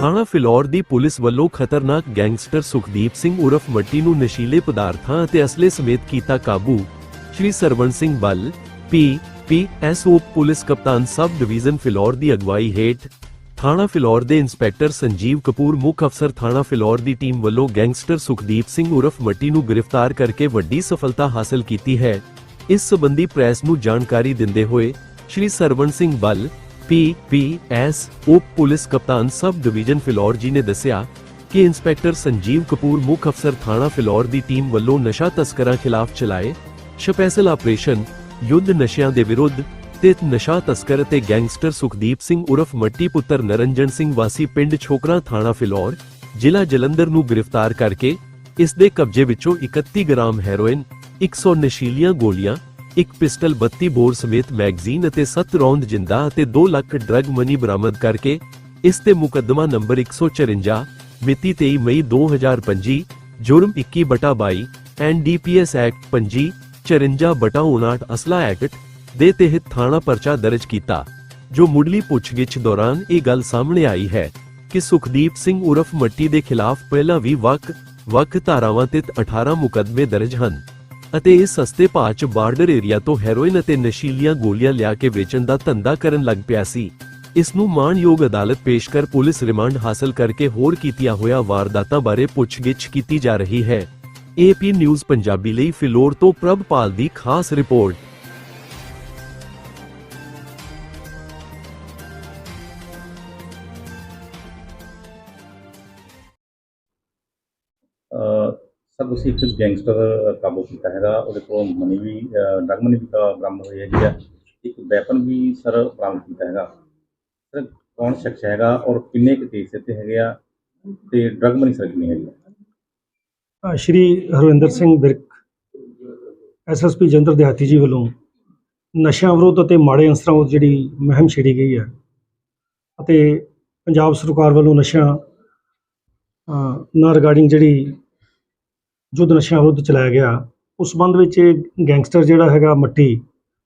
ਥਾਣਾ ਫਿਲੌਰ ਦੀ ਪੁਲਿਸ ਵੱਲੋਂ ਖਤਰਨਾਕ ਗੈਂਗਸਟਰ ਸੁਖਦੀਪ ਸਿੰਘ ਉਰਫ ਮੱਟੀ ਨੂੰ ਨਸ਼ੀਲੇ ਪਦਾਰਥਾਂ ਅਤੇ ਅਸਲੇ ਸਮੇਤ ਕੀਤਾ ਕਾਬੂ। Shri Sarwan Singh Bal P P S O police ਕਪਤਾਨ ਸਬ ਡਿਵੀਜ਼ਨ ਫਿਲੌਰ ਦੀ ਅਗਵਾਈ ਹੇਠ, ਥਾਣਾ ਫਿਲੌਰ ਦੇ ਇੰਸਪੈਕਟਰ ਸੰਜੀਵ ਕਪੂਰ ਮੁੱਖ ਅਫਸਰ ਥਾਣਾ ਫਿਲੌਰ ਦੀ ਟੀਮ ਵੱਲੋਂ ਗੈਂਗਸਟਰ ਸੁਖਦੀਪ ਸਿੰਘ ਉਰਫ ਮੱਟੀ ਨੂੰ ਗ੍ਰਿਫਤਾਰ ਕਰਕੇ ਵੱਡੀ ਸਫਲਤਾ ਹਾਸਲ ਕੀਤੀ ਹੈ। ਇਸ ਸਬੰਧੀ ਪ੍ਰੈਸ ਨੂੰ ਜਾਣਕਾਰੀ ਦਿੰਦੇ ਹੋਏ, Shri Sarwan Singh Bal P P S, ਉਪ ਪੁਲਿਸ ਕਪਤਾਨ ਸਬ ਡਿਵੀਜ਼ਨ ਫਿਲੌਰ ਜੀ ਨੇ ਦੱਸਿਆ ਕਿ ਇੰਸਪੈਕਟਰ ਸੰਜੀਵ ਕਪੂਰ ਮੁੱਖ ਅਫਸਰ ਥਾਣਾ ਫਿਲੌਰ ਦੀ ਟੀਮ ਵੱਲੋਂ ਨਸ਼ਾ ਤਸਕਰਾਂ ਖਿਲਾਫ ਚਲਾਏ ਸਪੈਸ਼ਲ ਆਪਰੇਸ਼ਨ, ਯੁੱਧ ਨਸ਼ਿਆਂ ਦੇ ਵਿਰੁੱਧ, ਤੇ ਨਸ਼ਾ ਤਸਕਰ ਅਤੇ ਗੈਂਗਸਟਰ ਸੁਖਦੀਪ ਸਿੰਘ ਉਰਫ ਮੱਟੀ ਪੁੱਤਰ ਨਰਨਜਨ ਸਿੰਘ ਵਾਸੀ ਪਿੰਡ ਛੋਕਰਾ ਥਾਣਾ ਫਿਲੌਰ, ਜ਼ਿਲ੍ਹਾ ਜਲੰਧਰ ਨੂੰ ਗ੍ਰਿਫਤਾਰ ਕਰਕੇ ਇਸ ਦੇ ਕਬਜ਼ੇ ਵਿੱਚੋਂ 31 ਗ੍ਰਾਮ ਹੈਰੋਇਨ 100 ਨਸ਼ੀਲੀਆਂ ਗੋਲੀਆਂ ਇੱਕ ਪਿਸਟਲ 32 ਬੋਰ ਸਮੇਤ ਮੈਗਜ਼ੀਨ ਅਤੇ 7 ਰੌਂਦ ਜਿੰਦਾ ਅਤੇ 2 ਲੱਖ ਡਰਗ ਮਨੀ ਬਰਾਮਦ ਕਰਕੇ ਇਸ ਤੇ ਮੁਕੱਦਮਾ ਨੰਬਰ 154 ਮਿਤੀ 23 ਮਈ 2025 ਜੁਰਮ 21 ਬਟਾ 22 ਐਨਡੀਪੀਐਸ ਐਕਟ 25 54/59 ਅਸਲਾ ਐਕਟ ਦੇ ਤਹਿਤ ਥਾਣਾ ਪਰਚਾ ਦਰਜ ਕੀਤਾ। ਜੋ ਮੁੱਢਲੀ ਪੁੱਛਗਿੱਛ ਦੌਰਾਨ ਇਹ ਗੱਲ ਸਾਹਮਣੇ ਆਈ ਹੈ ਕਿ ਸੁਖਦੀਪ ਸਿੰਘ ਉਰਫ ਮੱਟੀ ਦੇ ਖਿਲਾਫ ਪਹਿਲਾਂ ਵੀ ਵੱਖ ਵੱਖ ਧਾਰਾਵਾਂ ਤੇ 18 ਮੁਕੱਦਮੇ ਦਰਜ ਹਨ। ਅਤੇ ਇਹ ਸਸਤੇ ਭਾਅ 'ਚ ਬਾਰਡਰ ਏਰੀਆ ਤੋਂ ਹੈਰੋਇਨ ਅਤੇ ਨਸ਼ੀਲੀਆਂ ਗੋਲੀਆਂ ਲਿਆ ਕੇ ਵੇਚਣ ਦਾ ਧੰਦਾ ਕਰਨ ਲੱਗ ਪਿਆ ਸੀ। ਇਸ ਨੂੰ ਮਾਣਯੋਗ ਅਦਾਲਤ ਪੇਸ਼ ਕਰ ਪੁਲਿਸ ਰਿਮਾਂਡ ਹਾਸਲ ਕਰਕੇ ਹੋਰ ਕੀਤੀਆਂ ਹੋਇਆ ਵਾਰਦਾਤਾਂ ਬਾਰੇ ਪੁੱਛਗਿੱਛ ਕੀਤੀ ਜਾ ਰਹੀ ਹੈ। ਏਪੀ ਨਿਊਜ਼ ਪੰਜਾਬੀ ਲਈ ਫਿਲੌਰ ਤੋਂ ਪ੍ਰਭਪਾਲ ਦੀ ਖਾਸ ਰਿਪੋਰਟ। ਅਹ ਸਰ ਤੁਸੀਂ ਇੱਕ ਗੈਂਗਸਟਰ ਕਾਬੂ ਕੀਤਾ ਹੈਗਾ। ਉਹਦੇ ਕੋਲੋਂ ਮਨੀ ਵੀ ਡਰਗ ਮਨੀ ਵੀ ਬਰਾਮਦ ਹੋਈ ਹੈਗੀ ਆ। ਇੱਕ ਵੈਪਨ ਵੀ ਸਰ ਬਰਾਮਦ ਕੀਤਾ ਹੈਗਾ। ਸਰ ਕੌਣ ਸ਼ਖਸ ਹੈਗਾ ਔਰ ਕਿੰਨੇ ਕੁ ਕੇਸ ਇੱਥੇ ਹੈਗੇ ਆ ਤੇ ਡਰਗ ਮਨੀ ਸਰ ਕਿੰਨੀ ਹੈਗੀ ਆ? ਸ਼੍ਰੀ ਹਰਵਿੰਦਰ ਸਿੰਘ ਬਿਰਕ ਐਸਐਸਪੀ ਜੰਦਰ ਦਿਹਾਤੀ ਜੀ ਵੱਲੋਂ ਨਸ਼ਿਆਂ ਵਿਰੁੱਧ ਅਤੇ ਮਾੜੇ ਅਨਸਰਾਂ ਵਿਰੁੱਧ ਜਿਹੜੀ ਮੁਹਿੰਮ ਛੇੜੀ ਗਈ ਹੈ ਅਤੇ ਪੰਜਾਬ ਸਰਕਾਰ ਵੱਲੋਂ ਨਸ਼ਿਆਂ ਅ, ਨਾਲ ਰਿਗਾਰਡਿੰਗ ਜਿਹੜੀ ਯੁੱਧ ਨਸ਼ਿਆਂ ਵਿਰੁੱਧ ਚਲਾਇਆ ਗਿਆ, ਉਸ ਸੰਬੰਧ ਵਿੱਚ ਇਹ ਗੈਂਗਸਟਰ ਜਿਹੜਾ ਹੈਗਾ ਮੱਟੀ,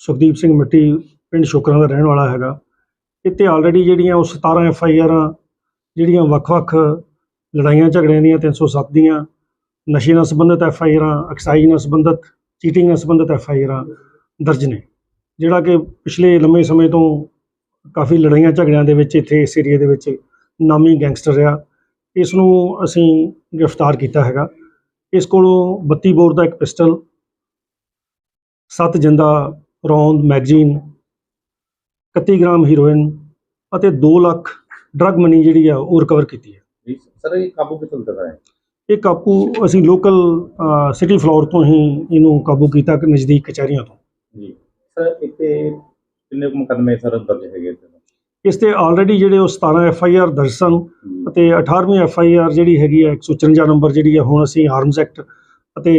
ਸੁਖਦੀਪ ਸਿੰਘ ਮੱਟੀ, ਪਿੰਡ ਸ਼ੋਕਰਾਂ ਦਾ ਰਹਿਣ ਵਾਲਾ ਹੈਗਾ, ਇੱਥੇ ਆਲਰੇਡੀ ਜਿਹੜੀਆਂ ਉਹ 17 ਐਫ ਆਈ ਆਰਾਂ ਜਿਹੜੀਆਂ ਵੱਖ-ਵੱਖ ਲੜਾਈਆਂ ਝਗੜਿਆਂ ਦੀਆਂ 307 ਦੀਆਂ, ਨਸ਼ੇ ਨਾਲ ਸੰਬੰਧਿਤ ਐਫ ਆਈ ਆਰਾਂ, ਐਕਸਾਈਜ਼ ਨਾਲ ਸੰਬੰਧਿਤ, ਚੀਟਿੰਗ ਨਾਲ ਸੰਬੰਧਿਤ ਐਫ ਆਈ ਆਰਾਂ ਦਰਜ ਨੇ, ਜਿਹੜਾ ਕਿ ਪਿਛਲੇ ਲੰਮੇ ਸਮੇਂ ਤੋਂ ਕਾਫੀ ਲੜਾਈਆਂ ਝਗੜਿਆਂ ਦੇ ਵਿੱਚ ਇੱਥੇ ਇਸ ਏਰੀਆ ਦੇ ਵਿੱਚ ਨਾਮੀ ਗੈਂਗਸਟਰ ਆ ਇਸ ਨੂੰ ਅਸੀਂ ਗ੍ਰਿਫਤਾਰ ਕੀਤਾ ਹੈਗਾ। ਇਸ ਕੋਲੋਂ 32 ਬੋਰ ਦਾ ਇੱਕ ਪਿਸਟਲ 7 ਜਿੰਦਾ ਰੌਂਦ ਮੈਗਜ਼ੀਨ 31 ਗ੍ਰਾਮ ਹੀਰੋਇਨ ਅਤੇ 2 ਲੱਖ ਡਰਗ ਮਨੀ ਜਿਹੜੀ ਆ ਉਹ ਰਿਕਵਰ ਕੀਤੀ ਹੈ। ਸਰ ਇਹ ਕਾਬੂ ਕਿੱਥੋਂ ਕੀਤਾ ਹੈ? ਇਹ ਕਾਬੂ ਅਸੀਂ ਲੋਕਲ ਸਿਟੀ ਫਲੋਰ ਤੋਂ ਹੀ ਇਹਨੂੰ ਕਾਬੂ ਕੀਤਾ ਕਿ ਨਜ਼ਦੀਕ ਕਚਹਿਰੀਆਂ ਤੋਂ। ਜੀ ਸਰ ਇੱਥੇ ਕਿੰਨੇ ਮੁਕੱਦਮੇ ਸਰ ਦਰਜ ਹੈਗੇ? ਇਸ ਤੇ ਆਲਰੇਡੀ ਜਿਹੜੇ ਉਹ 17 ਐਫ ਆਈ ਆਰ ਦਰਜ ਸਨ ਅਤੇ 18ਵੀਂ ਐਫ ਆਈ ਆਰ ਜਿਹੜੀ ਹੈਗੀ ਹੈ 154 ਨੰਬਰ ਜਿਹੜੀ ਹੈ ਹੁਣ ਅਸੀਂ ਆਰਮਸ ਐਕਟ ਅਤੇ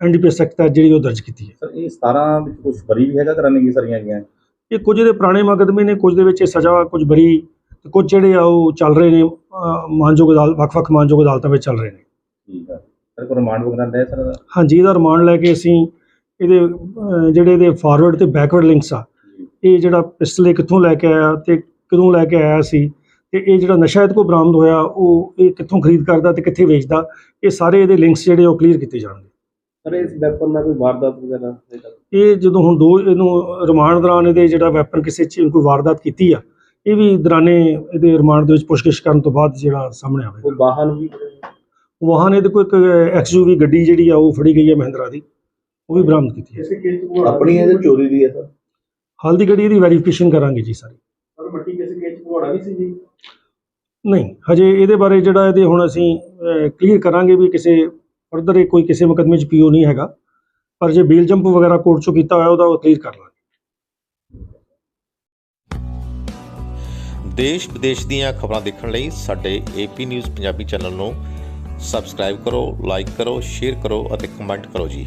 ਐਨਡੀਪੀਐਸ ਐਕਟ ਜਿਹੜੀ ਉਹ ਦਰਜ ਕੀਤੀ ਹੈ। ਸਰ ਇਹ 17 ਵਿੱਚ ਕੁਝ ਬਰੀ ਵੀ ਹੈਗਾ ਕਰਾਨੇ ਕੀ ਸਾਰੀਆਂ ਹੈਗੀਆਂ? ਇਹ ਕੁਝ ਦੇ ਪੁਰਾਣੇ ਮੁਕੱਦਮੇ ਨੇ ਕੁਝ ਦੇ ਵਿੱਚ ਇਹ ਸਜ਼ਾ ਕੁਝ ਬਰੀ ਤੇ ਕੁਝ ਜਿਹੜੇ ਆ ਉਹ ਚੱਲ ਰਹੇ ਨੇ ਮਾਨਯੋਗ ਅਦਾਲਤ ਵੱਖ-ਵੱਖ ਮਾਨਯੋਗ ਅਦਾਲਤਾਂ ਵਿੱਚ ਚੱਲ ਰਹੇ ਨੇ। ਠੀਕ ਆ। ਸਰ ਕੋਈ ਰਿਮਾਂਡ ਵਗੈਰਾ ਲੈ ਸਰ? ਹਾਂਜੀ ਇਹਦਾ ਰਿਮਾਂਡ ਲੈ ਕੇ ਅਸੀਂ ਇਹਦੇ ਜਿਹੜੇ ਇਹਦੇ ਫਾਰਵਰਡ ਤੇ ਬੈਕਵਰਡ ਲਿੰਕਸ ਆ ਇਹ ਜਿਹੜਾ ਪਿਸਟਲ ਇਹ ਕਿੱਥੋਂ ਲੈ ਕੇ ਆਇਆ ਤੇ ਕਦੋਂ ਲੈ ਕੇ ਆਇਆ ਸੀ ਤੇ ਇਹ ਜਿਹੜਾ ਨਸ਼ਾ ਇਹਦੇ ਕੋਲ ਬਰਾਮਦ ਹੋਇਆ ਉਹ ਇਹ ਕਿੱਥੋਂ ਖਰੀਦ ਕਰਦਾ ਤੇ ਕਿੱਥੇ ਵੇਚਦਾ ਇਹ ਸਾਰੇ ਇਹਦੇ ਲਿੰਕਸ ਜਿਹੜੇ ਉਹ ਕਲੀਅਰ ਕੀਤੇ ਜਾਣਗੇ। ਸਰ ਇਸ ਵੈਪਨ ਨਾਲ ਕੋਈ ਵਾਰਦਾਤ ਵਗੈਰਾ ਇਹ ਜਦੋਂ ਹੁਣ ਦੋ ਇਹਨੂੰ ਰਿਮਾਂਡ ਦੌਰਾਨ ਇਹਦੇ ਜਿਹੜਾ ਵੈਪਨ ਕਿਸੇ ਚ ਕੋਈ ਵਾਰਦਾਤ ਕੀਤੀ ਆ ਇਹ ਵੀ ਦੌਰਾਨੇ ਇਹਦੇ ਰਿਮਾਂਡ ਦੇ ਵਿੱਚ ਪੁੱਛਗਿੱਛ ਕਰਨ ਤੋਂ ਬਾਅਦ ਜਿਹੜਾ ਸਾਹਮਣੇ ਆਵੇਗਾ। ਕੋਈ ਵਾਹਨ ਵੀ? ਵਾਹਨ ਇਹਦੇ ਕੋਲ ਇੱਕ ਐਕਸਯੂਵੀ ਗੱਡੀ ਜਿਹੜੀ ਆ ਉਹ ਫੜੀ ਗਈ ਹੈ ਮਹਿੰਦਰਾ ਦੀ ਉਹ ਵੀ ਬਰਾਮਦ ਕੀਤੀ ਹੈ ਆਪਣੀ ਇਹ ਚੋਰੀ ਦੀ ਹੈ ਸਰ ਹਾਲ ਦੀ ਇਹਦੀ ਵੈਰੀਫਿਕੇਸ਼ਨ ਕਰਾਂਗੇ ਜੀ ਸਾਰੀ। ਸਰ ਮੱਟੀ ਕਿਸੇ ਕੇਸ ਘੋੜਾ ਵੀ ਸੀ ਜੀ? ਨਹੀਂ ਹਜੇ ਇਹਦੇ ਬਾਰੇ ਜਿਹੜਾ ਇਹਦੇ ਹੁਣ ਅਸੀਂ ਕਲੀਅਰ ਕਰਾਂਗੇ ਵੀ ਕਿਸੇ ਫਰਦਰ ਕੋਈ ਕਿਸੇ ਮੁਕੱਦਮੇ 'ਚ ਪੀਓ ਨਹੀਂ ਹੈਗਾ। ਪਰ ਜੇ ਬੇਲ ਜੰਪ ਵਗੈਰਾ ਕੋਰਟ 'ਚੋਂ ਕੀਤਾ ਹੋਇਆ ਉਹਦਾ ਉਹ ਕਲੀਅਰ ਕਰ ਲਾਂਗੇ। ਦੇਸ਼ ਵਿਦੇਸ਼ ਦੀਆਂ ਖਬਰਾਂ ਦੇਖਣ ਲਈ ਸਾਡੇ ਏਪੀ ਨਿਊਜ਼ ਪੰਜਾਬੀ ਚੈਨਲ ਨੂੰ ਸਬਸਕ੍ਰਾਈਬ ਕਰੋ ਲਾਈਕ ਕਰੋ ਸ਼ੇਅਰ ਕਰੋ ਅਤੇ ਕਮੈਂਟ ਕਰੋ ਜੀ।